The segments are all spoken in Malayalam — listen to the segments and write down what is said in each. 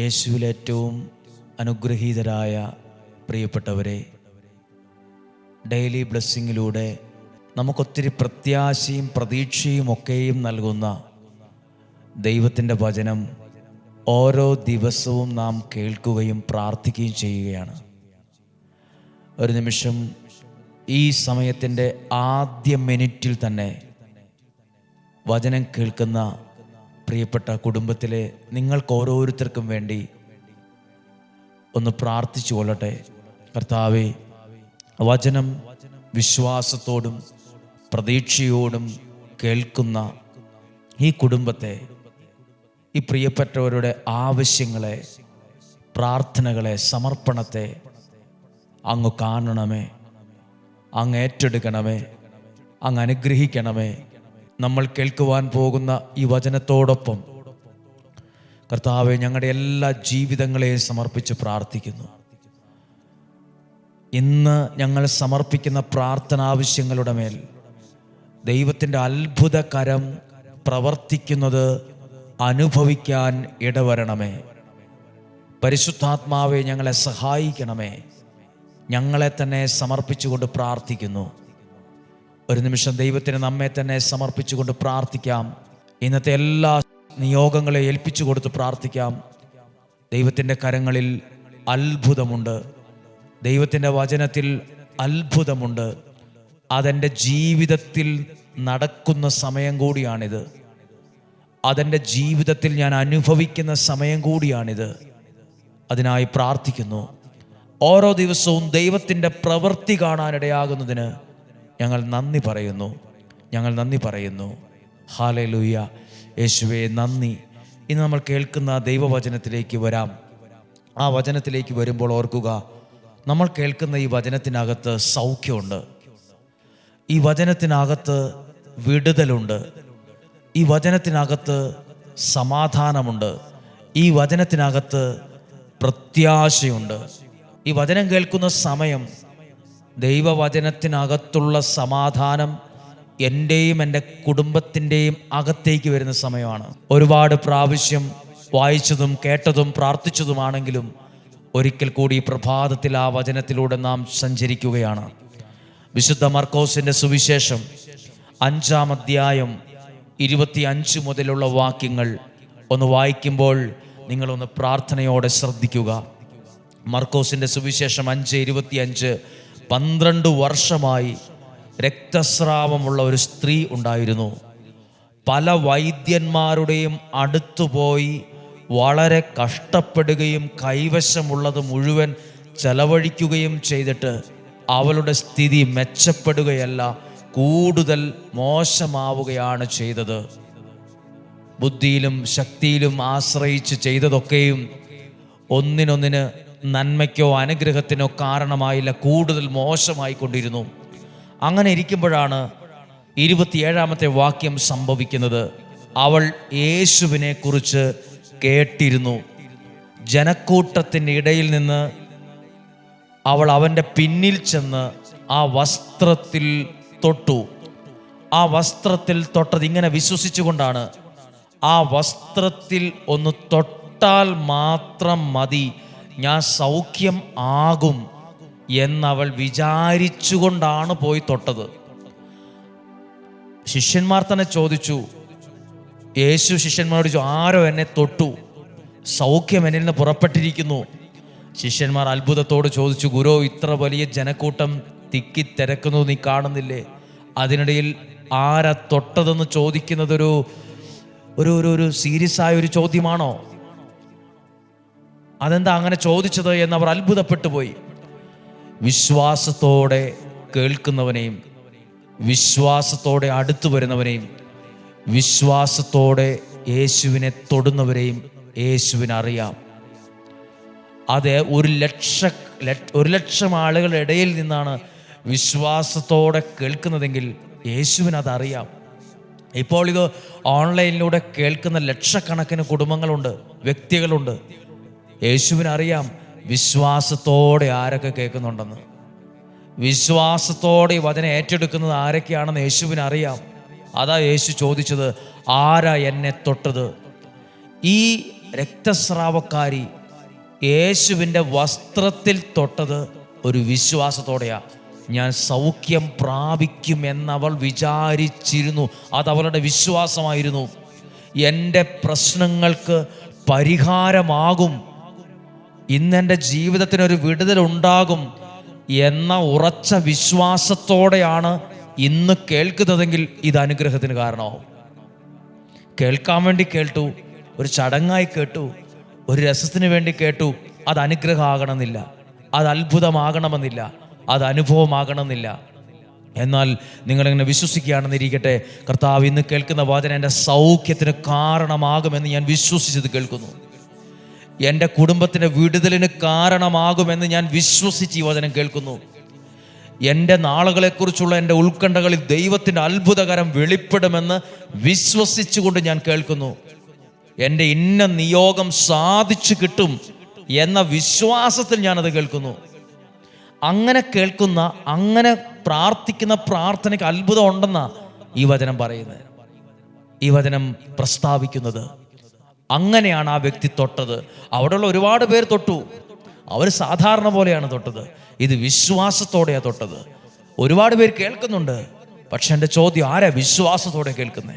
യേശുവിൽ ഏറ്റവും അനുഗ്രഹീതരായ പ്രിയപ്പെട്ടവരെ ഡെയിലി ബ്ലെസ്സിങ്ങിലൂടെ നമുക്കൊത്തിരി പ്രത്യാശയും പ്രതീക്ഷയും ഒക്കെയും നൽകുന്ന ദൈവത്തിന്റെ വചനം ഓരോ ദിവസവും നാം കേൾക്കുകയും പ്രാർത്ഥിക്കുകയും ചെയ്യുകയാണ്. ഒരു നിമിഷം ഈ സമയത്തിന്റെ ആദ്യ മിനിറ്റിൽ തന്നെ വചനം കേൾക്കുന്ന പ്രിയപ്പെട്ട കുടുംബത്തിലെ നിങ്ങൾക്ക് ഓരോരുത്തർക്കും വേണ്ടി ഒന്ന് പ്രാർത്ഥിച്ചു കൊള്ളട്ടെ. കർത്താവെ വചനം വിശ്വാസത്തോടും പ്രതീക്ഷയോടും കേൾക്കുന്ന ഈ കുടുംബത്തെ ഈ പ്രിയപ്പെട്ടവരുടെ ആവശ്യങ്ങളെ പ്രാർത്ഥനകളെ സമർപ്പണത്തെ അങ്ങ് കാണണമേ അങ്ങ് ഏറ്റെടുക്കണമേ അങ്ങ് അനുഗ്രഹിക്കണമേ. നമ്മൾ കേൾക്കുവാൻ പോകുന്ന ഈ വചനത്തോടൊപ്പം കർത്താവെ ഞങ്ങളുടെ എല്ലാ ജീവിതങ്ങളെയും സമർപ്പിച്ച് പ്രാർത്ഥിക്കുന്നു. ഇന്ന് ഞങ്ങൾ സമർപ്പിക്കുന്ന പ്രാർത്ഥന ആവശ്യങ്ങളുടെ മേൽ ദൈവത്തിന്റെ അത്ഭുത കരം പ്രവർത്തിക്കുന്നത് അനുഭവിക്കാൻ ഇടവരണമേ. പരിശുദ്ധാത്മാവെ ഞങ്ങളെ സഹായിക്കണമേ. ഞങ്ങളെ തന്നെ സമർപ്പിച്ചുകൊണ്ട് പ്രാർത്ഥിക്കുന്നു. ഒരു നിമിഷം ദൈവത്തിന് നമ്മെ തന്നെ സമർപ്പിച്ചുകൊണ്ട് പ്രാർത്ഥിക്കാം. ഇന്നത്തെ എല്ലാ നിയോഗങ്ങളെ ഏൽപ്പിച്ചു കൊടുത്ത് പ്രാർത്ഥിക്കാം. ദൈവത്തിന്റെ കരങ്ങളിൽ അത്ഭുതമുണ്ട്. ദൈവത്തിന്റെ വചനത്തിൽ അത്ഭുതമുണ്ട്. അതെന്റെ ജീവിതത്തിൽ നടക്കുന്ന സമയം കൂടിയാണിത്. അതെന്റെ ജീവിതത്തിൽ ഞാൻ അനുഭവിക്കുന്ന സമയം കൂടിയാണിത്. അതിനായി പ്രാർത്ഥിക്കുന്നു. ഓരോ ദിവസവും ദൈവത്തിന്റെ പ്രവൃത്തി കാണാനിടയാകുന്നതിന് ഞങ്ങൾ നന്ദി പറയുന്നു. ഞങ്ങൾ നന്ദി പറയുന്നു. ഹാലേ ലൂയ യേശുവെ നന്ദി. ഇന്ന് നമ്മൾ കേൾക്കുന്ന ദൈവവചനത്തിലേക്ക് വരാം. ആ വചനത്തിലേക്ക് വരുമ്പോൾ ഓർക്കുക നമ്മൾ കേൾക്കുന്ന ഈ വചനത്തിനകത്ത് സൗഖ്യമുണ്ട്. ഈ വചനത്തിനകത്ത് വിടുതലുണ്ട്. ഈ വചനത്തിനകത്ത് സമാധാനമുണ്ട്. ഈ വചനത്തിനകത്ത് പ്രത്യാശയുണ്ട്. ഈ വചനം കേൾക്കുന്ന സമയം ദൈവവചനത്തിനകത്തുള്ള സമാധാനം എന്റെയും എന്റെ കുടുംബത്തിന്റെയും അകത്തേക്ക് വരുന്ന സമയമാണ്. ഒരുപാട് പ്രാവശ്യം വായിച്ചതും കേട്ടതും പ്രാർത്ഥിച്ചതുമാണെങ്കിലും ഒരിക്കൽ കൂടി പ്രഭാതത്തിൽ ആ വചനത്തിലൂടെ നാം സഞ്ചരിക്കുകയാണ്. വിശുദ്ധ മർക്കോസിന്റെ സുവിശേഷം അഞ്ചാം അധ്യായം ഇരുപത്തി അഞ്ച് മുതലുള്ള വാക്യങ്ങൾ ഒന്ന് വായിക്കുമ്പോൾ നിങ്ങളൊന്ന് പ്രാർത്ഥനയോടെ ശ്രദ്ധിക്കുക. മർക്കോസിന്റെ സുവിശേഷം അഞ്ച് ഇരുപത്തി അഞ്ച് പന്ത്രണ്ട് വർഷമായി രക്തസ്രാവമുള്ള ഒരു സ്ത്രീ ഉണ്ടായിരുന്നു. പല വൈദ്യന്മാരുടെയും അടുത്തുപോയി വളരെ കഷ്ടപ്പെടുകയും കൈവശമുള്ളത് മുഴുവൻ ചെലവഴിക്കുകയും ചെയ്തിട്ട് അവളുടെ സ്ഥിതി മെച്ചപ്പെടുകയല്ല കൂടുതൽ മോശമാവുകയാണ് ചെയ്തത്. ബുദ്ധിയിലും ശക്തിയിലും ആശ്രയിച്ച് ചെയ്തതൊക്കെയും ഒന്നിനൊന്നിന് നന്മയ്ക്കോ അനുഗ്രഹത്തിനോ കാരണമായില്ല കൂടുതൽ മോശമായി കൊണ്ടിരുന്നു അങ്ങനെ ഇരിക്കുമ്പോഴാണ് ഇരുപത്തിയേഴാമത്തെ വാക്യം സംഭവിക്കുന്നത്. അവൾ യേശുവിനെ കുറിച്ച് കേട്ടിരുന്നു. ജനക്കൂട്ടത്തിന്റെ ഇടയിൽ നിന്ന് അവൾ അവന്റെ പിന്നിൽ ചെന്ന് ആ വസ്ത്രത്തിൽ തൊട്ടു. ആ വസ്ത്രത്തിൽ തൊട്ടത് ഇങ്ങനെ വിശ്വസിച്ചുകൊണ്ടാണ് ആ വസ്ത്രത്തിൽ ഒന്ന് തൊട്ടാൽ മാത്രം മതി ഞാൻ സൗഖ്യം ആകും എന്നവൾ വിചാരിച്ചുകൊണ്ടാണ് പോയി തൊട്ടത്. ശിഷ്യന്മാർ തന്നെ ചോദിച്ചു യേശു ശിഷ്യന്മാരോട് ചോദിച്ചു ആരോ എന്നെ തൊട്ടു? സൗഖ്യം എന്നിൽ നിന്ന് പുറപ്പെട്ടിരിക്കുന്നു. ശിഷ്യന്മാർ അത്ഭുതത്തോട് ചോദിച്ചു ഗുരു ഇത്ര വലിയ ജനക്കൂട്ടം തിക്കി തിരക്കുന്നു നീ കാണുന്നില്ലേ? അതിനിടയിൽ ആരാ തൊട്ടതെന്ന് ചോദിക്കുന്നതൊരു ഒരു ഒരു സീരിയസ് ആയ ഒരു ചോദ്യമാണോ? അതെന്താ അങ്ങനെ ചോദിച്ചത് എന്ന് അവർ അത്ഭുതപ്പെട്ടു പോയി വിശ്വാസത്തോടെ കേൾക്കുന്നവനെയും വിശ്വാസത്തോടെ അടുത്തു വരുന്നവനെയും വിശ്വാസത്തോടെ യേശുവിനെ തൊടുന്നവരെയും യേശുവിനെ അറിയാം അത് ഒരു ലക്ഷ- ഒരു ലക്ഷം ആളുകളുടെ ഇടയിൽ നിന്നാണ് വിശ്വാസത്തോടെ കേൾക്കുന്നതെങ്കിൽ യേശുവിനതറിയാം. ഇപ്പോൾ ഇത് ഓൺലൈനിലൂടെ കേൾക്കുന്ന ലക്ഷക്കണക്കിന് കുടുംബങ്ങളുണ്ട് വ്യക്തികളുണ്ട്. യേശുവിനറിയാം വിശ്വാസത്തോടെ ആരൊക്കെ കേൾക്കുന്നുണ്ടെന്ന്. വിശ്വാസത്തോടെ ഈ വചനം ഏറ്റെടുക്കുന്നത് ആരൊക്കെയാണെന്ന് യേശുവിനറിയാം. അതാ യേശു ചോദിച്ചത് ആരാ എന്നെ തൊട്ടത്? ഈ രക്തസ്രാവക്കാരി യേശുവിന്റെ വസ്ത്രത്തിൽ തൊട്ടത് ഒരു വിശ്വാസത്തോടെയാ. ഞാൻ സൗഖ്യം പ്രാപിക്കും എന്നവൾ വിചാരിച്ചിരുന്നു. അത് അവളുടെ വിശ്വാസമായിരുന്നു. എന്റെ പ്രശ്നങ്ങൾക്ക് പരിഹാരമാകും ഇന്നെന്റെ ജീവിതത്തിനൊരു വിടുതലുണ്ടാകും എന്ന ഉറച്ച വിശ്വാസത്തോടെയാണ് ഇന്ന് കേൾക്കുന്നതെങ്കിൽ ഇത് അനുഗ്രഹത്തിന് കാരണമാവും. കേൾക്കാൻ വേണ്ടി കേട്ടു ഒരു ചടങ്ങായി കേട്ടു ഒരു രസത്തിന് വേണ്ടി കേട്ടു അത് അനുഗ്രഹമാകണമെന്നില്ല അത് അത്ഭുതമാകണമെന്നില്ല അത് അനുഭവമാകണമെന്നില്ല. എന്നാൽ നിങ്ങളിങ്ങനെ വിശ്വസിക്കുകയാണെന്നിരിക്കട്ടെ കർത്താവ് ഇന്ന് കേൾക്കുന്ന വാചന എന്റെ സൗഖ്യത്തിന് കാരണമാകുമെന്ന് ഞാൻ വിശ്വസിച്ചത് കേൾക്കുന്നു. എന്റെ കുടുംബത്തിന്റെ വിടുതലിന് കാരണമാകുമെന്ന് ഞാൻ വിശ്വസിച്ച് ഈ വചനം കേൾക്കുന്നു. എന്റെ നാളുകളെക്കുറിച്ചുള്ള എന്റെ ഉത്കണ്ഠകളിൽ ദൈവത്തിന്റെ അത്ഭുതകരം വെളിപ്പെടുമെന്ന് വിശ്വസിച്ചുകൊണ്ട് ഞാൻ കേൾക്കുന്നു. എന്റെ ഇന്ന നിയോഗം സാധിച്ചു കിട്ടും എന്ന വിശ്വാസത്തിൽ ഞാനത് കേൾക്കുന്നു. അങ്ങനെ കേൾക്കുന്ന അങ്ങനെ പ്രാർത്ഥിക്കുന്ന പ്രാർത്ഥനയ്ക്ക് അത്ഭുതം ഉണ്ടെന്നാണ് ഈ വചനം പറയുന്നത്. ഈ വചനം പ്രസ്താവിക്കുന്നത്. അങ്ങനെയാണ് ആ വ്യക്തി തൊട്ടത്. അവിടെയുള്ള ഒരുപാട് പേർ തൊട്ടു. അവർ സാധാരണ പോലെയാണ് തൊട്ടത്. ഇത് വിശ്വാസത്തോടെയാണ് തൊട്ടത്. ഒരുപാട് പേര് കേൾക്കുന്നുണ്ട്. പക്ഷെ എന്റെ ചോദ്യം ആരാ വിശ്വാസത്തോടെ കേൾക്കുന്നത്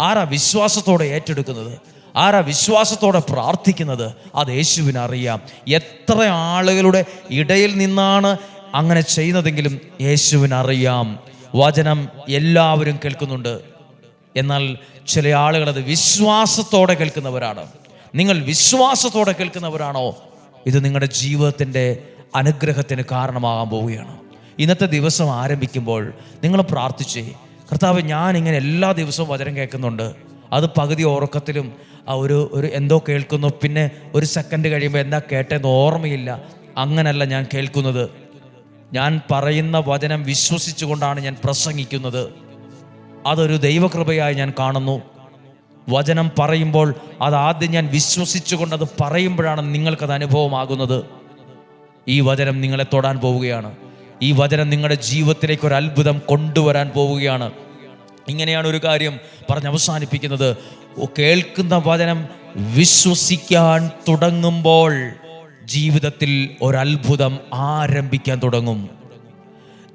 ആരാ വിശ്വാസത്തോടെ ഏറ്റെടുക്കുന്നത്? ആരാ വിശ്വാസത്തോടെ പ്രാർത്ഥിക്കുന്നത്? അത് യേശുവിനറിയാം എത്ര ആളുകളുടെ ഇടയിൽ നിന്നാണ് അങ്ങനെ ചെയ്യുന്നതെങ്കിലും യേശുവിനറിയാം വചനം എല്ലാവരും കേൾക്കുന്നുണ്ട്. എന്നാൽ ചില ആളുകൾ അത് വിശ്വാസത്തോടെ കേൾക്കുന്നവരാണ്. നിങ്ങൾ വിശ്വാസത്തോടെ കേൾക്കുന്നവരാണോ? ഇത് നിങ്ങളുടെ ജീവിതത്തിന്റെ അനുഗ്രഹത്തിന് കാരണമാകാൻ പോവുകയാണ്. ഇന്നത്തെ ദിവസം ആരംഭിക്കുമ്പോൾ നിങ്ങൾ പ്രാർത്ഥിച്ചേ കർത്താവ് ഞാൻ ഇങ്ങനെ എല്ലാ ദിവസവും വചനം കേൾക്കുന്നുണ്ട്. അത് പകുതി ഉറക്കത്തിലും ഒരു ഒരു എന്തോ കേൾക്കുന്നു. പിന്നെ ഒരു സെക്കൻഡ് കഴിയുമ്പോൾ എന്താ കേട്ടതെന്ന് ഓർമ്മയില്ല. അങ്ങനല്ല ഞാൻ കേൾക്കുന്നത്. ഞാൻ പറയുന്ന വചനം വിശ്വസിച്ചുകൊണ്ടാണ് ഞാൻ പ്രസംഗിക്കുന്നത്. അതൊരു ദൈവകൃപയായി ഞാൻ കാണുന്നു. വചനം പറയുമ്പോൾ അത് ആദ്യം ഞാൻ വിശ്വസിച്ചുകൊണ്ട് അത് പറയുമ്പോഴാണ് നിങ്ങൾക്കത് അനുഭവമാകുന്നത്. ഈ വചനം നിങ്ങളെ തൊടാൻ പോവുകയാണ്. ഈ വചനം നിങ്ങളുടെ ജീവിതത്തിലേക്ക് ഒരു അത്ഭുതം കൊണ്ടുവരാൻ പോവുകയാണ്. ഇങ്ങനെയാണ് ഒരു കാര്യം പറഞ്ഞ് അവസാനിപ്പിക്കുന്നത്. കേൾക്കുന്ന വചനം വിശ്വസിക്കാൻ തുടങ്ങുമ്പോൾ ജീവിതത്തിൽ ഒരത്ഭുതം ആരംഭിക്കാൻ തുടങ്ങും.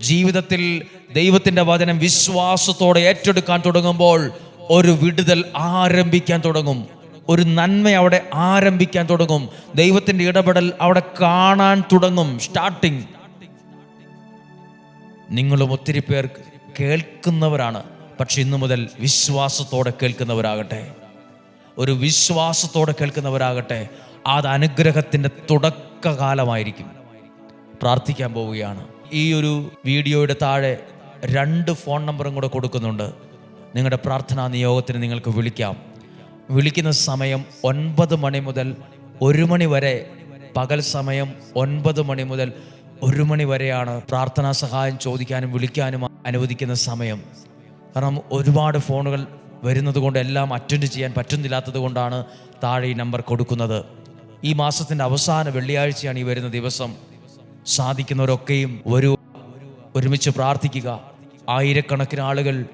ജീവിതത്തിൽ ദൈവത്തിന്റെ വചനം വിശ്വാസത്തോടെ ഏറ്റെടുക്കാൻ തുടങ്ങുമ്പോൾ ഒരു വിടുതൽ ആരംഭിക്കാൻ തുടങ്ങും. ഒരു നന്മ അവിടെ ആരംഭിക്കാൻ തുടങ്ങും. ദൈവത്തിന്റെ ഇടപെടൽ അവിടെ കാണാൻ തുടങ്ങും. സ്റ്റാർട്ടിങ് നിങ്ങളും ഒത്തിരി പേർ കേൾക്കുന്നവരാണ്. പക്ഷെ ഇന്നു മുതൽ വിശ്വാസത്തോടെ കേൾക്കുന്നവരാകട്ടെ. ഒരു വിശ്വാസത്തോടെ കേൾക്കുന്നവരാകട്ടെ. അത് അനുഗ്രഹത്തിന്റെ തുടക്കകാലമായിരിക്കും. പ്രാർത്ഥിക്കാൻ പോവുകയാണ്. ഈ ഒരു വീഡിയോയുടെ താഴെ രണ്ട് ഫോൺ നമ്പറും കൂടെ കൊടുക്കുന്നുണ്ട്. നിങ്ങളുടെ പ്രാർത്ഥനാ നിയോഗത്തിന് നിങ്ങൾക്ക് വിളിക്കാം. വിളിക്കുന്ന സമയം ഒൻപത് മണി മുതൽ ഒരു മണി വരെ. പകൽ സമയം ഒൻപത് മണി മുതൽ ഒരു മണി വരെയാണ് പ്രാർത്ഥനാ സഹായം ചോദിക്കാനും വിളിക്കാനും അനുവദിക്കുന്ന സമയം. കാരണം ഒരുപാട് ഫോണുകൾ വരുന്നത് കൊണ്ട് എല്ലാം അറ്റൻഡ് ചെയ്യാൻ പറ്റുന്നില്ലാത്തത് കൊണ്ടാണ് താഴെ ഈ നമ്പർ കൊടുക്കുന്നത്. ഈ മാസത്തിന്റെ അവസാന വെള്ളിയാഴ്ചയാണ് ഈ വരുന്ന ദിവസം. സാധിക്കുന്നവരൊക്കെയും ഒരു ഒരുമിച്ച് പ്രാർത്ഥിക്കുക. ആയിരക്കണക്കിന് ആളുകൾ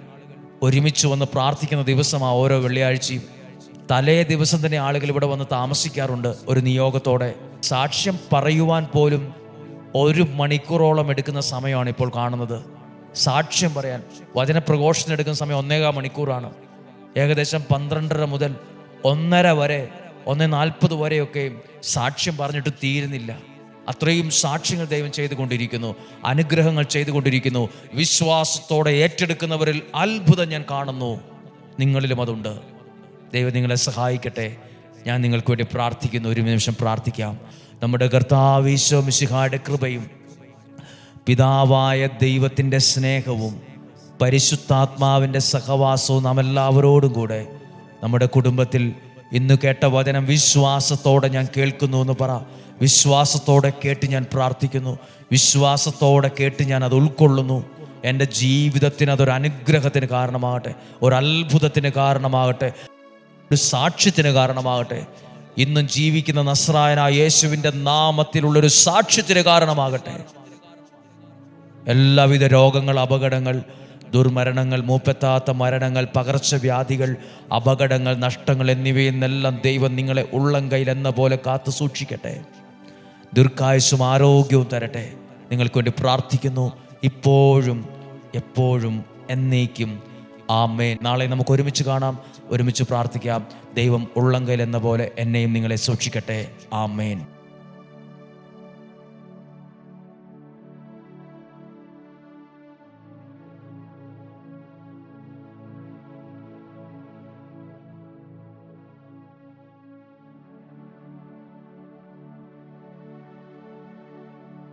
ഒരുമിച്ച് വന്ന് പ്രാർത്ഥിക്കുന്ന ദിവസമാണ് ഓരോ വെള്ളിയാഴ്ചയും. തലേ ദിവസം തന്നെ ആളുകൾ ഇവിടെ വന്ന് താമസിക്കാറുണ്ട് ഒരു നിയോഗത്തോടെ. സാക്ഷ്യം പറയുവാൻ പോലും ഒരു മണിക്കൂറോളം എടുക്കുന്ന സമയമാണ് ഇപ്പോൾ കാണുന്നത്. സാക്ഷ്യം പറയാൻ വചനപ്രഘോഷത്തിന് എടുക്കുന്ന സമയം ഒന്നേകാ മണിക്കൂറാണ്. ഏകദേശം പന്ത്രണ്ടര മുതൽ ഒന്നര വരെ ഒന്ന് നാൽപ്പത് വരെയൊക്കെയും സാക്ഷ്യം പറഞ്ഞിട്ട് തീരുന്നില്ല. അത്രയും സാക്ഷ്യങ്ങൾ ദൈവം ചെയ്തുകൊണ്ടിരിക്കുന്നു അനുഗ്രഹങ്ങൾ ചെയ്തുകൊണ്ടിരിക്കുന്നു. വിശ്വാസത്തോടെ ഏറ്റെടുക്കുന്നവരിൽ അത്ഭുതം ഞാൻ കാണുന്നു. നിങ്ങളിലും അതുണ്ട്. ദൈവം നിങ്ങളെ സഹായിക്കട്ടെ. ഞാൻ നിങ്ങൾക്ക് വേണ്ടി പ്രാർത്ഥിക്കുന്നു. ഒരു നിമിഷം പ്രാർത്ഥിക്കാം. നമ്മുടെ കർത്താവീശോ മിശിഹായുടെ കൃപയും പിതാവായ ദൈവത്തിന്റെ സ്നേഹവും പരിശുദ്ധാത്മാവിന്റെ സഹവാസവും നാം എല്ലാവരോടും കൂടെ നമ്മുടെ കുടുംബത്തിൽ ഇന്ന് കേട്ട വചനം വിശ്വാസത്തോടെ ഞാൻ കേൾക്കുന്നു എന്ന് പറ. വിശ്വാസത്തോടെ കേട്ട് ഞാൻ പ്രാർത്ഥിക്കുന്നു. വിശ്വാസത്തോടെ കേട്ട് ഞാൻ അത് ഉൾക്കൊള്ളുന്നു. എന്റെ ജീവിതത്തിന് അതൊരു അനുഗ്രഹത്തിന് കാരണമാകട്ടെ. ഒരു അത്ഭുതത്തിന് കാരണമാകട്ടെ. ഒരു സാക്ഷ്യത്തിന് കാരണമാകട്ടെ. ഇന്നും ജീവിക്കുന്ന നസ്രായന യേശുവിന്റെ നാമത്തിലുള്ളൊരു സാക്ഷ്യത്തിന് കാരണമാകട്ടെ. എല്ലാവിധ രോഗങ്ങൾ അപകടങ്ങൾ ദുർമരണങ്ങൾ മൂപ്പെത്താത്ത മരണങ്ങൾ പകർച്ചവ്യാധികൾ അപകടങ്ങൾ നഷ്ടങ്ങൾ എന്നിവയിൽ നിന്നെല്ലാം ദൈവം നിങ്ങളെ ഉള്ളം കയ്യിൽ എന്ന പോലെ കാത്തു സൂക്ഷിക്കട്ടെ. ദീർഘായുസും ആരോഗ്യവും തരട്ടെ. നിങ്ങൾക്ക് വേണ്ടി പ്രാർത്ഥിക്കുന്നു. ഇപ്പോഴും എപ്പോഴും എന്നേക്കും. ആമേ നാളെ നമുക്ക് ഒരുമിച്ച് കാണാം. ഒരുമിച്ച് പ്രാർത്ഥിക്കാം. ദൈവം ഉള്ളങ്കയിൽ എന്ന പോലെ എന്നെയും നിങ്ങളെ സൂക്ഷിക്കട്ടെ. ആമേൻ.